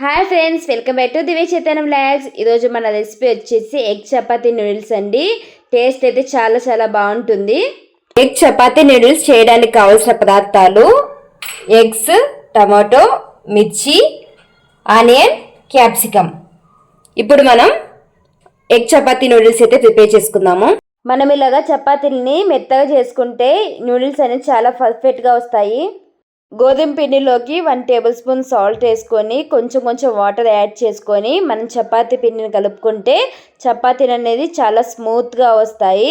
Hi friends welcome back to Divya Chaitanyam blogs ఈరోజు మన recipe వచ్చేసి ఎగ్ చపాతీ నూడిల్స్ అండి. టేస్ట్ అయితే చాలా చాలా బాగుంటుంది. ఎగ్ చపాతీ నూడిల్స్ చేయడానికి కావాల్సిన పదార్థాలు ఎగ్స్ టమాటో మిర్చి ఆనియన్ క్యాప్సికమ్. ఇప్పుడు మనం ఎగ్ చపాతీ నూడిల్స్ అయితే ప్రిపేర్ చేసుకుందాము. మనం ఇలాగా చపాతీలని మెత్తగా చేసుకుంటే నూడిల్స్ అనేవి చాలా పర్ఫెక్ట్గా వస్తాయి. గోధుమ పిండిలోకి వన్ టేబుల్ స్పూన్ సాల్ట్ వేసుకొని కొంచెం కొంచెం వాటర్ యాడ్ చేసుకొని మనం చపాతి పిండిని కలుపుకుంటే చపాతీలు అనేది చాలా స్మూత్గా వస్తాయి.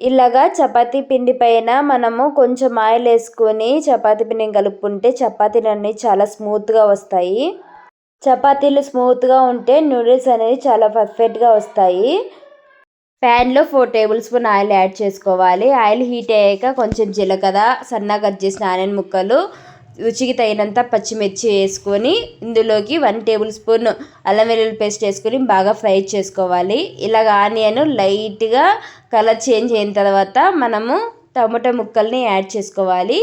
ఇలాగా చపాతీ పిండి పైన మనము కొంచెం ఆయిల్ వేసుకొని చపాతీ పిండిని కలుపుకుంటే చపాతీలు అనేవి చాలా స్మూత్గా వస్తాయి. చపాతీలు స్మూత్గా ఉంటే నూడిల్స్ అనేవి చాలా పర్ఫెక్ట్గా వస్తాయి. ప్యాన్లో four tablespoon oil add చేసుకోవాలి. ఆయిల్ హీట్ అయ్యాక కొంచెం జీలకర్ర సన్నగా కట్ చేసిన ఆనియన్ ముక్కలు రుచికి తగినంత పచ్చిమిర్చి వేసుకొని ఇందులోకి వన్ టేబుల్ స్పూన్ అల్లం వెల్లుల్లి పేస్ట్ వేసుకొని బాగా ఫ్రై చేసుకోవాలి. ఇలాగ ఆనియన్ లైట్గా కలర్ చేంజ్ అయిన తర్వాత మనము టమాటో ముక్కల్ని యాడ్ చేసుకోవాలి.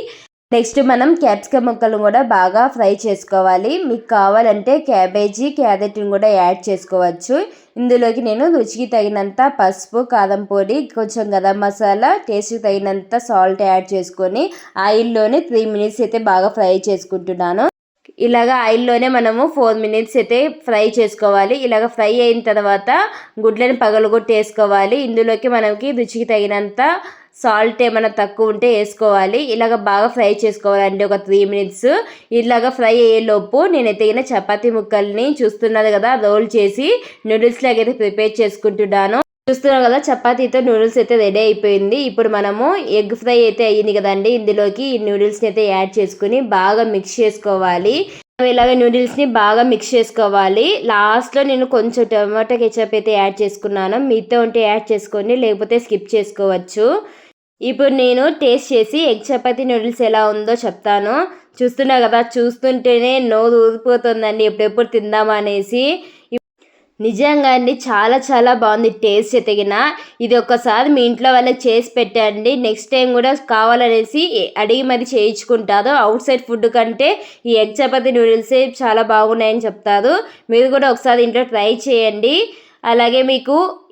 నెక్స్ట్ మనం క్యాప్సికమ్ ముక్కలు కూడా బాగా ఫ్రై చేసుకోవాలి. మీకు కావాలంటే క్యాబేజీ క్యారెట్ని కూడా యాడ్ చేసుకోవచ్చు. ఇందులోకి నేను రుచికి తగినంత పసుపు కారం పొడి కొంచెం గరం మసాలా టేస్ట్కి తగినంత సాల్ట్ యాడ్ చేసుకొని ఆయిల్లోనే త్రీ మినిట్స్ అయితే బాగా ఫ్రై చేసుకుంటున్నాను. ఇలాగ ఆయిల్లోనే మనము ఫోర్ మినిట్స్ అయితే ఫ్రై చేసుకోవాలి. ఇలాగ ఫ్రై అయిన తర్వాత గుడ్లను పగలగొట్టేసుకోవాలి. ఇందులోకి మనకి రుచికి తగినంత సాల్ట్ ఏమైనా తక్కువ ఉంటే వేసుకోవాలి. ఇలాగ బాగా ఫ్రై చేసుకోవాలండి. ఒక త్రీ మినిట్స్ ఇలాగ ఫ్రై అయ్యేలోపు నేను ఎత్తిగిన చపాతీ ముక్కల్ని చూస్తున్నది కదా రోల్ చేసి నూడిల్స్ లాగైతే ప్రిపేర్ చేసుకుంటున్నాను. చూస్తున్నాం కదా చపాతీతో నూడిల్స్ అయితే రెడీ అయిపోయింది. ఇప్పుడు మనము ఎగ్ ఫ్రై అయితే అయ్యింది కదండి. ఇందులోకి ఈ నూడిల్స్ని అయితే యాడ్ చేసుకుని బాగా మిక్స్ చేసుకోవాలి. ఇలాగ నూడిల్స్ని బాగా మిక్స్ చేసుకోవాలి. లాస్ట్లో నేను కొంచెం టమాటో కెచప్ అయితే యాడ్ చేసుకున్నాను. మీతో ఉంటే యాడ్ చేసుకోండి. లేకపోతే స్కిప్ చేసుకోవచ్చు. ఇప్పుడు నేను టేస్ట్ చేసి ఎగ్ చపాతీ నూడిల్స్ ఎలా ఉందో చెప్తాను. చూస్తున్నా కదా చూస్తుంటేనే నోరు ఊరిపోతుందండి. ఎప్పుడెప్పుడు తిందామా అనేసి. నిజంగా అండి చాలా చాలా బాగుంది టేస్ట్ ఎతికిన. ఇది ఒక్కసారి మీ ఇంట్లో వాళ్ళకి చేసి పెట్టండి. నెక్స్ట్ టైం కూడా కావాలనేసి అడిగి మరి చేయించుకుంటారు. అవుట్ సైడ్ ఫుడ్ కంటే ఈ ఎగ్ చపాతి నూడిల్సే చాలా బాగున్నాయని చెప్తారు. మీరు కూడా ఒకసారి ఇంట్లో ట్రై చేయండి. అలాగే మీకు